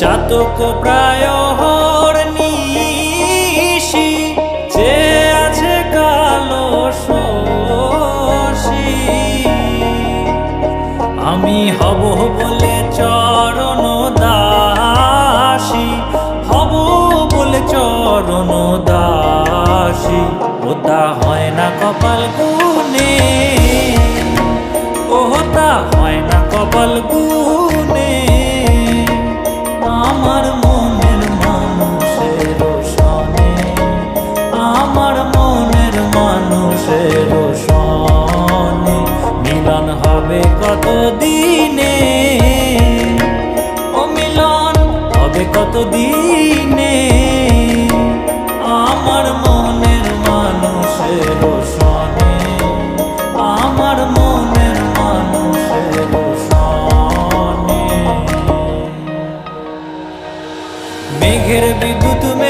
চাতক প্রায় নিশি, যে আছে কালো আমি হব বলে চরণ দাসি, হব বলে চরণ দাসী। ওটা হয় না কপাল গুনে ওটা হয় না কপাল গুনে to me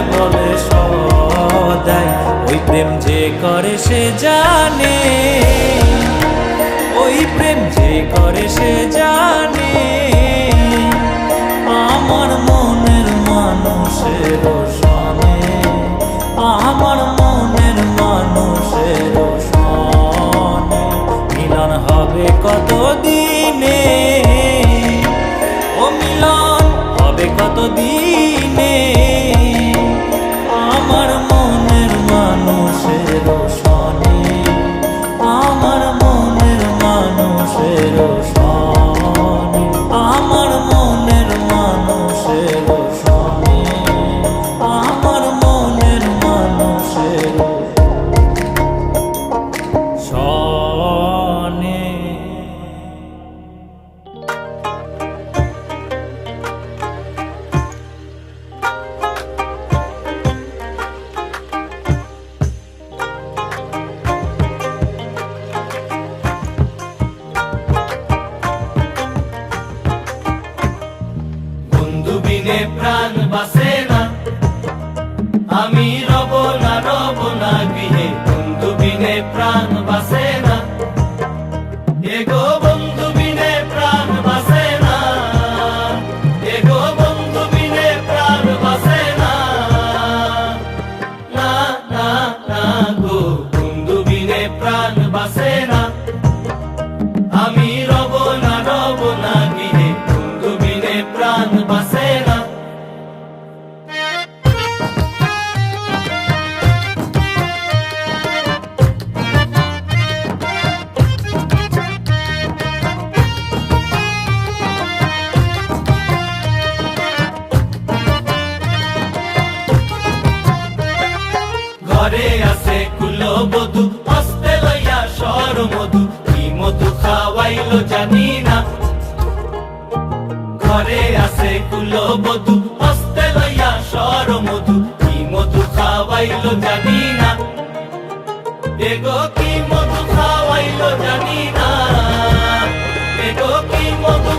বলে সদাই। ওই প্রেম যে করে সে জানে। ওই প্রেম যে করে সে জানে। ঘরে আছে কুলো বধু হস্তে লইয়া সর মধু, কি মধু খাওয়াইল জানি না। ঘরে আছে কুলো বধু হস্তে লইয়া সর মধু, কি মধু খাওয়াইল জানি না। এগো কি মধু খাওয়াইল জানি না। এগো কি মধু